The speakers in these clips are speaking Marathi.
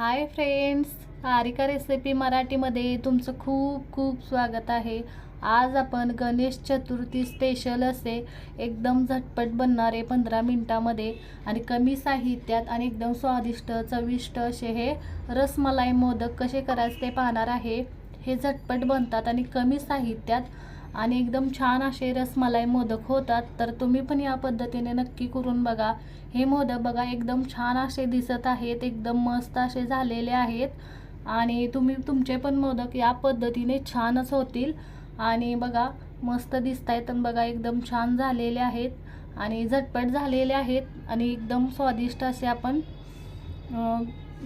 हाय फ्रेंड्स हारिका रेसिपी मराठीमध्ये तुमचं खूप खूप स्वागत आहे. आज आपण गणेश चतुर्थी स्पेशल असे एकदम झटपट बनणारे पंधरा मिनटामध्ये आणि कमी साहित्यात आणि एकदम स्वादिष्ट चविष्ट असे हे रसमलाई मोदक कसे करायचे ते पाहणार आहे. हे झटपट बनतात आणि कमी साहित्यात आणि एकदम छान असे रसमलाई मोदक होतात. तर तुम्ही पण या पद्धतीने नक्की करून बघा. हे मोदक बघा एकदम छान असे दिसत आहेत. एकदम मस्त असे झालेले आहेत. आणि तुम्ही तुमचे पण मोदक या पद्धतीने छानच होतील. आणि बघा मस्त दिसत आहेत आणि बघा एकदम छान झालेले आहेत. आणि झटपट झालेले आहेत. आणि एकदम स्वादिष्ट असे आपण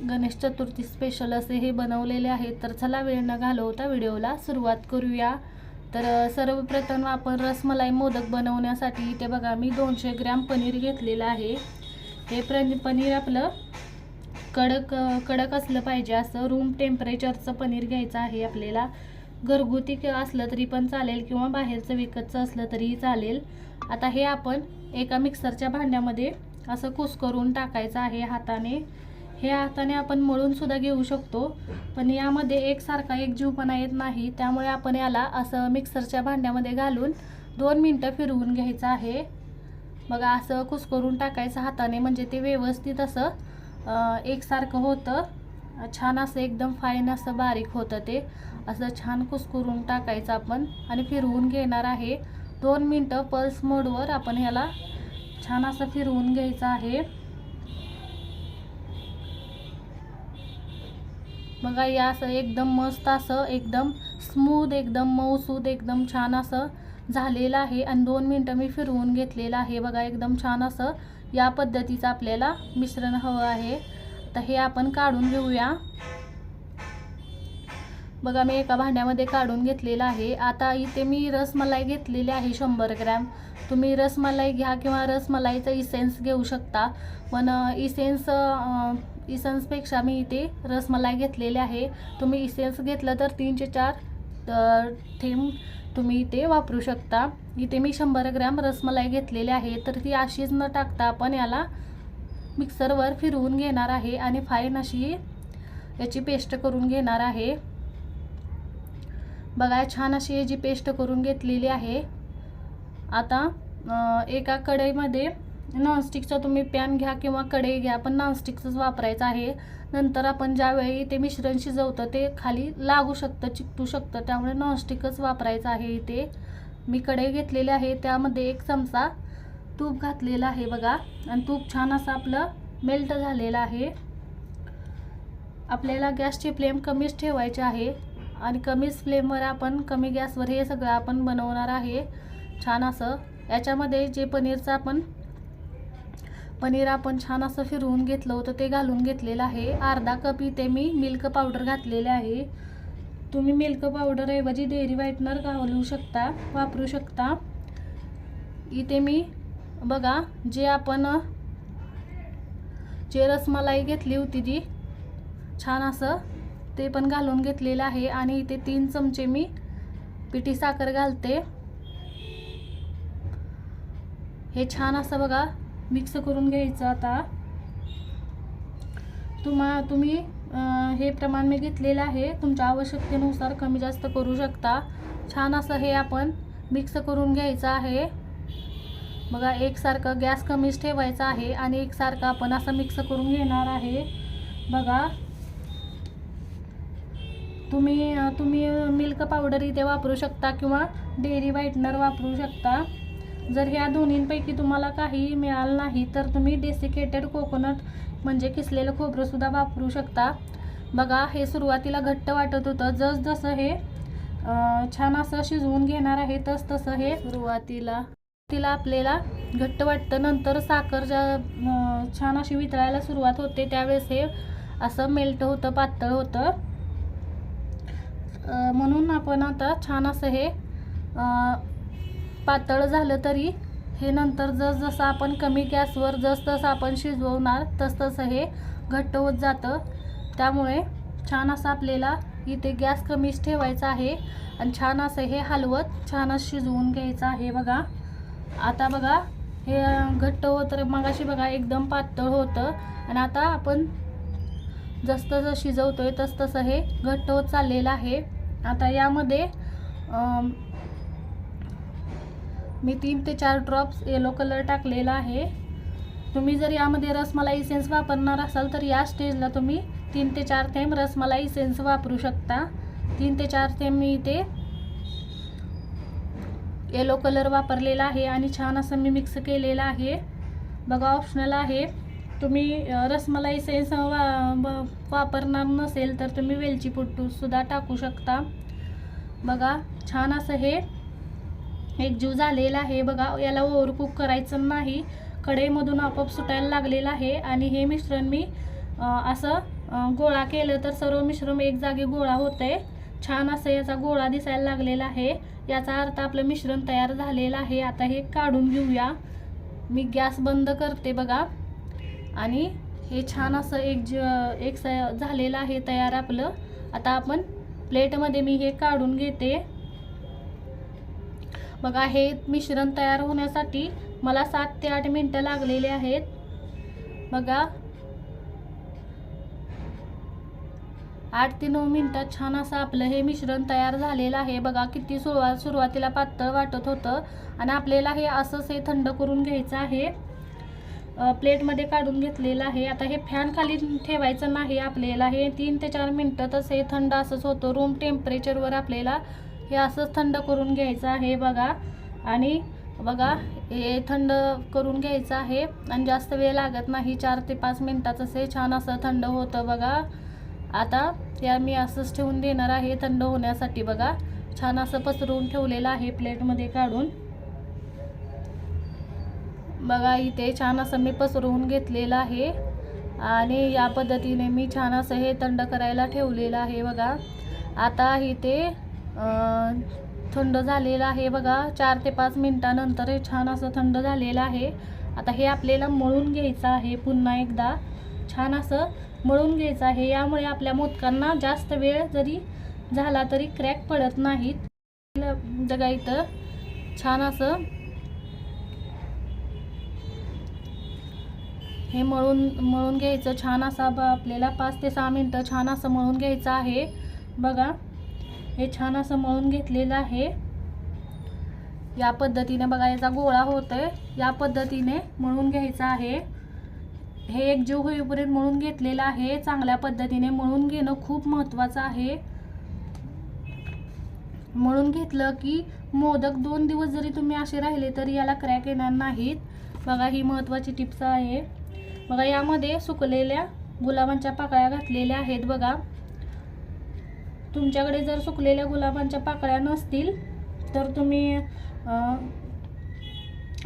गणेश चतुर्थी स्पेशल असे हे बनवलेले आहेत. तर चला वेळ न घालवता व्हिडिओला सुरुवात करूया. तर सर्वप्रथम आपण रसमलाई मोदक बनवण्यासाठी इथे बघा मी दोनशे ग्रॅम पनीर घेतलेलं आहे. हे प्र पनीर आपलं कडक कडक असलं पाहिजे. असं रूम टेम्परेचरचं पनीर घ्यायचं आहे आपल्याला. घरगुती क- असलं तरी पण चालेल किंवा बाहेरचं विकतचं असलं तरीही चालेल. आता हे आपण एका मिक्सरच्या भांड्यामध्ये असं कुस्करून टाकायचं आहे हाताने. हे हाताने आपण मळून सुद्धा घेऊ शकतो पण यामध्ये एकसारखा एक जीवपणा येत नाही. त्यामुळे आपण याला असं मिक्सरच्या भांड्यामध्ये घालून दोन मिनटं फिरवून घ्यायचं आहे. बघा असं कुस्करून टाकायचं हाताने म्हणजे ते व्यवस्थित असं एकसारखं होतं. छान असं एकदम फाईन असं बारीक होतं ते. असं छान कुसकरून टाकायचं आपण आणि फिरवून घेणार आहे. दोन मिनटं पल्स मोडवर आपण ह्याला छान असं फिरवून घ्यायचं आहे. बघा या असं एकदम मस्त असं एकदम स्मूद एकदम मऊसूद एकदम छान असं झालेलं आहे. आणि दोन मिनटं मी फिरवून घेतलेलं आहे. बघा एकदम छान असं या पद्धतीचं आपल्याला मिश्रण हवं आहे. तर हे आपण काढून घेऊया. बघा मी एका भांड्यामध्ये काढून घेतलेलं आहे. आता इथे मी रसमलाई घेतलेली आहे शंभर ग्रॅम. तुम्ही रसमलाई घ्या किंवा रसमलाईचं इसेन्स घेऊ शकता. पण इसेन्स इसेन्सपेक्षा मी इथे रसमलाई घेतलेली आहे. तुम्ही इसेन्स घेतलं तर तीनशे चार थेंब तुम्ही इथे वापरू शकता. इथे मी शंभर ग्रॅम रसमलाई घेतलेली आहे. तर ती अशीच न टाकता आपण याला मिक्सरवर फिरवून घेणार आहे आणि फाईन अशी याची पेस्ट करून घेणार आहे. बघा छान अशी याची पेस्ट करून घेतलेली आहे. आता एका कढईमध्ये नॉनस्टिकचा तुम्ही पॅन घ्या किंवा कढई घ्या पण नॉनस्टिकचंच वापरायचं आहे. नंतर आपण ज्यावेळी ते मिश्रण शिजवतं ते खाली लागू शकतं चिकटू शकतं त्यामुळे नॉनस्टिकच वापरायचं आहे इथे. मी कढई घेतलेली आहे त्यामध्ये एक चमचा तूप घातलेलं आहे बघा. आणि तूप छान असं आपलं मेल्ट झालेलं आहे. आपल्याला गॅसची फ्लेम कमीच ठेवायची आहे. आणि कमीच फ्लेमवर आपण कमी गॅसवर हे सगळं आपण बनवणार आहे. छान असं. याच्यामध्ये जे पनीरचं आपण पनीर आपण छान असं फिरवून घेतलं होतं ते घालून घेतलेलं आहे. अर्धा कप इथे मी मिल्क पावडर घातलेले आहे. तुम्ही मिल्क पावडरऐवजी डेअरी व्हाईटनर घालू शकता वापरू शकता. इथे मी बघा जे आपण जे रसमलाई घेतली होती ती छान असं ते पण घालून घेतलेलं आहे. आणि इथे तीन चमचे मी पिठी साखर घालते. हे छान असं बघा मिक्स करून घ्यायचं आता. तुम्हा तुम्ही हे प्रमाण मी घेतलेलं आहे. तुमच्या आवश्यकतेनुसार कमी जास्त करू शकता. छान असं हे आपण मिक्स करून घ्यायचं आहे. बघा एकसारखं गॅस कमीच ठेवायचा आहे आणि एकसारखं आपण असं मिक्स करून घेणार आहे. बघा. तुम्ही तुम्ही मिल्क पावडर इथे वापरू शकता किंवा डेअरी व्हाईटनर वापरू शकता. जर ह्या दोन्हींपैकी तुम्हाला काही मिळालं नाही तर तुम्ही डेसिकेटेड कोकोनट म्हणजे किसलेलं खोबरंसुद्धा वापरू शकता. बघा हे सुरुवातीला घट्ट वाटत होतं. जसजसं हे छान असं शिजवून घेणार आहे तस तसं हे सुरुवातीला तिला आपल्याला घट्ट वाटतं. नंतर साखर ज्या छान अशी वितळायला सुरुवात होते त्यावेळेस हे असं मेल्ट होतं पातळ होतं. म्हणून आपण आता छान असं हे पातळ झालं तरी हे नंतर जसजसं आपण कमी गॅसवर जसजसं आपण शिजवणार तसतसं हे घट्ट होत जातं. त्यामुळे छान असं आपल्याला इथे गॅस कमीच ठेवायचा आहे आणि छान असं हे हलवत छानच शिजवून घ्यायचं आहे बघा. आता बघा हे घट्ट होतं मगाशी बघा एकदम पातळ होतं आणि आता आपण जसतसं शिजवतो आहे तसतसं हे घट्ट होत चाललेलं आहे. आता यामध्ये मी तीन ते चार ड्रॉप्स येलो कलर टाकलेला आहे. तुम्ही जर यामध्ये रसमलाई इसेन्स वापरणार असाल तर या स्टेजला तुम्ही तीन ते चार थेंब रसमलाई इसेन्स वापरू शकता. तीन ते चार थेंब मी इथे येलो कलर वापरलेला आहे आणि छान असं मी मिक्स केलेलं आहे. बघा ऑप्शनल आहे. तुम्ही रसमलाई सेन्स वा ब- वापरणार नसेल तर तुम्ही वेलची सुद्धा टाकू शकता. बघा छान असं हे एक जीव झालेला आहे बघा याला ओव्हर करायचं नाही. कढईमधून आपोआप सुटायला लागलेलं आहे आणि हे मिश्रण मी असं गोळा केलं तर सर्व मिश्रण एक जागी गोळा होतंय छान असं याचा गोळा दिसायला लागलेला आहे. याचा अर्थ आपलं मिश्रण तयार झालेलं आहे. आता हे काढून घेऊया. मी गॅस बंद करते बघा. आणि हे छान असं एक ज एक स झालेलं आहे तयार आपलं. आता आपण प्लेटमध्ये मी हे काढून घेते. बघा हे मिश्रण तयार होण्यासाठी मला सात ते आठ मिनटं लागलेले आहेत. बघा. आठ ते नऊ मिनटात छान असं आपलं हे मिश्रण तयार झालेलं आहे. बघा किती सुरुवात सुरुवातीला पातळ वाटत होतं आणि आपल्याला हे असंच हे थंड करून घ्यायचं आहे. प्लेटमध्ये काढून घेतलेलं आहे. आता हे फॅन खाली ठेवायचं नाही आपल्याला. हे तीन ते चार मिनटातच हे थंड असंच होतं. रूम टेम्परेचरवर आपल्याला हे असंच थंड करून घ्यायचं आहे बघा. आणि बघा हे थंड करून घ्यायचं आहे. आणि जास्त वेळ लागत नाही चार ते पाच मिनटातच हे छान असं थंड होतं बघा. आता या मी असंच ठेवून देणार आहे थंड होण्यासाठी बघा. छान असं पसरवून ठेवलेलं आहे प्लेटमध्ये काढून. बघा इथे छान असं मी पसरवून घेतलेलं आहे. आणि या पद्धतीने मी छान असं हे थंड करायला ठेवलेलं आहे बघा. आता इथे थंड झालेलं आहे बघा. चार ते पाच मिनटानंतर हे छान असं थंड झालेलं आहे. आता हे आपल्याला मळून घ्यायचं आहे पुन्हा एकदा. छान असं मळून घ्यायचं आहे. यामुळे आपल्या मोदकांना जास्त वेळ जरी झाला तरी क्रॅक पडत नाहीत. बघा इथं छान असं हे मळून मळून घ्यायचं. छान असा ब आपल्याला पाच ते सहा मिनटं छान असं मळून घ्यायचं आहे. बघा. हे छान असं मळून घेतलेलं आहे. या पद्धतीने बघा याचा गोळा होतोय. या पद्धतीने मळून घ्यायचा आहे. हे एक जीव होईपर्यंत मळून घेतलेलं आहे. चांगल्या पद्धतीने मळून घेणं खूप महत्त्वाचं आहे. मळून घेतलं की मोदक दोन दिवस जरी तुम्ही असे राहिले तरी याला क्रॅक येणार नाहीत. बघा ही महत्त्वाची टिप्स आहे. बघा यामध्ये सुकलेल्या गुलाबांच्या पाकळ्या घातलेल्या आहेत बघा. तुमच्याकडे जर सुकलेल्या गुलाबांच्या पाकळ्या नसतील तर तुम्ही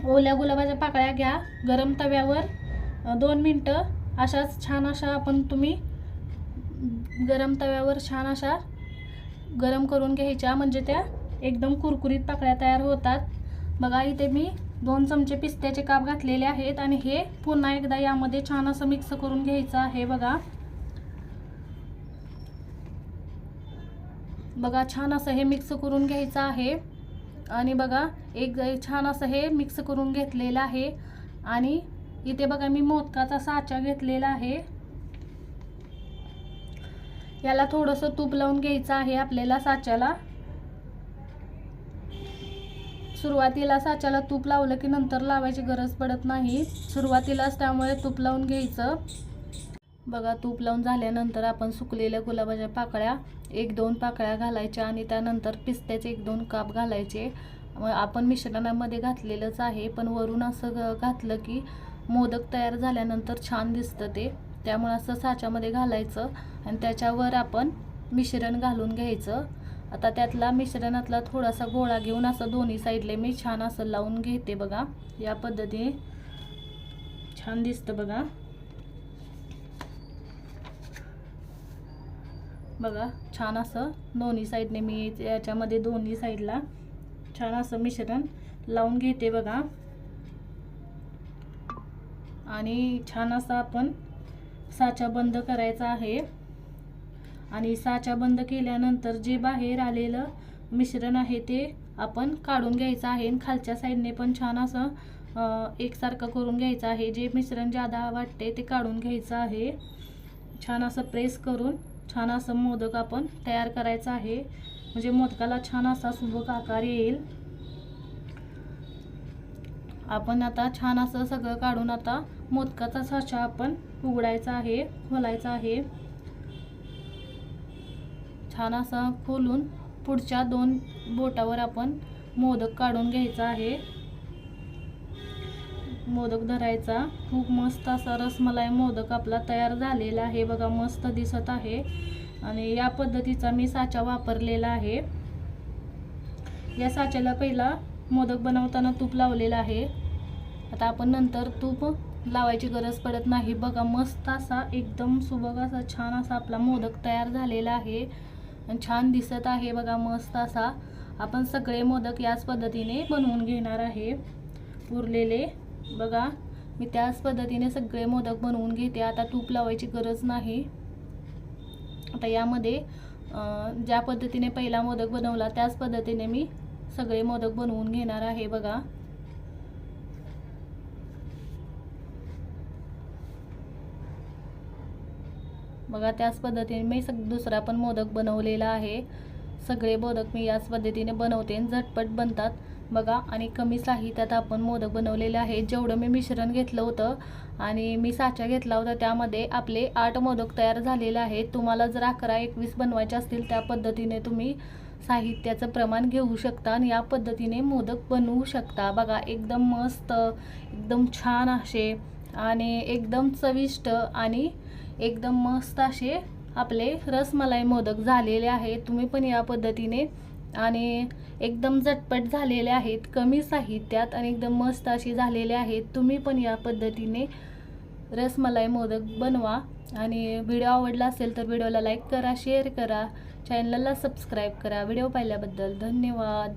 ओल्या गुलाबाच्या पाकळ्या घ्या. गरम तव्यावर दोन मिनटं अशाच छान अशा आपण तुम्ही गरम तव्यावर छान अशा गरम करून घ्यायच्या. म्हणजे त्या एकदम कुरकुरीत पाकळ्या तयार होतात. बघा इथे मी दोन चमचे पिस्त्याचे काप घातलेले आहेत आणि हे पुन्हा एकदा यामध्ये छान असं मिक्स करून घ्यायचं आहे. बघा. बघा छान असं हे मिक्स करून घ्यायचं आहे. आणि बघा एक छान असं हे मिक्स करून घेतलेलं आहे. आणि इथे बघा मी मोदकाचा साचा घेतलेला आहे. याला थोडंसं तूप लावून घ्यायचं आहे आपल्याला साच्याला. सुरुवातीला साच्याला तूप लावलं की नंतर लावायची गरज पडत नाही. सुरुवातीलाच त्यामुळे तूप लावून घ्यायचं. बघा तूप लावून झाल्यानंतर आपण सुकलेल्या गुलाबाच्या पाकळ्या एक दोन पाकळ्या घालायच्या आणि त्यानंतर पिस्त्याचे एक दोन काप घालायचे. मग आपण मिश्रणामध्ये घातलेलंच आहे पण वरून असं घ- घातलं की मोदक तयार झाल्यानंतर छान दिसतं ते. त्यामुळे असं साच्यामध्ये घालायचं आणि त्याच्यावर आपण मिश्रण घालून घ्यायचं. आता त्यातला मिश्रणातला थोडासा गोळा घेऊन असं दोन्ही साईडले मी छान असं लावून घेते बघा. या पद्धतीने छान दिसतं बघा. बघा छान असं दोन्ही साईडने मी याच्यामध्ये दोन्ही साईडला छान असं मिश्रण लावून घेते बघा. आणि छान असं आपण साचा बंद करायचा आहे. आणि साचा बंद केल्यानंतर जे बाहेर आलेलं मिश्रण आहे ते आपण काढून घ्यायचं आहे. आणि खालच्या साईडने पण छान असं एकसारखं करून घ्यायचं आहे. जे मिश्रण जादा वाटते ते काढून घ्यायचं आहे. छान असं प्रेस करून छान असं मोदक आपण तयार करायचं आहे. म्हणजे मोदकाला छान असा सुबक आकार येईल. आपण आता छान असं सगळं काढून आता मोदकाचा साचा आपण उघडायचा आहे खोलायचा आहे. छान असा खोलून पुढच्या दोन बोटावर आपण मोदक काढून घ्यायचा आहे. मोदक धरायचा. खूप मस्त असा रसमलाई मोदक आपला तयार झालेला आहे. बघा मस्त दिसत आहे. आणि या पद्धतीचा मी साचा वापरलेला आहे. या साच्याला पहिला मोदक बनवताना तूप लावलेलं आहे. आता आपण नंतर तूप लावायची गरज पडत नाही. बघा मस्त असा एकदम सुबक असा छान असा आपला मोदक तयार झालेला आहे. आणि छान दिसत आहे. बघा मस्त असा आपण सगळे मोदक याच पद्धतीने बनवून घेणार आहे. उरलेले बघा मी त्याच पद्धतीने सगळे मोदक बनवून घेते. आता तूप लावायची गरज नाही. आता यामध्ये ज्या पद्धतीने पहिला मोदक बनवला त्याच पद्धतीने मी सगळे मोदक बनवून घेणार आहे बघा. बघा त्याच पद्धतीने मी सग दुसरा पण मोदक बनवलेला आहे. सगळे मोदक मी याच पद्धतीने बनवते आणि झटपट बनतात. बघा आणि कमी साहित्यात आपण मोदक बनवलेले आहे जेवढं मी मिश्रण घेतलं होतं आणि मी साचा घेतला होता त्यामध्ये आपले आठ मोदक तयार झालेले आहेत. तुम्हाला जर अकरा एकवीस बनवायचे असतील त्या पद्धतीने तुम्ही साहित्याचं प्रमाण घेऊ शकता आणि या पद्धतीने मोदक बनवू शकता. बघा एकदम मस्त एकदम छान असे आणि एकदम चविष्ट आणि एकदम मस्त असे आपले रसमलाई मोदक झालेले आहेत. तुम्ही पण या पद्धतीने आणि एकदम झटपट झालेले आहेत कमी साहित्यात आणि एकदम मस्त अशी झालेले आहेत. तुम्ही पण या पद्धतीने रसमलाई मोदक बनवा. आणि व्हिडिओ आवडला असेल तर व्हिडिओला लाईक करा शेअर करा. चॅनलला सबस्क्राईब करा. व्हिडिओ पाहिल्याबद्दल धन्यवाद.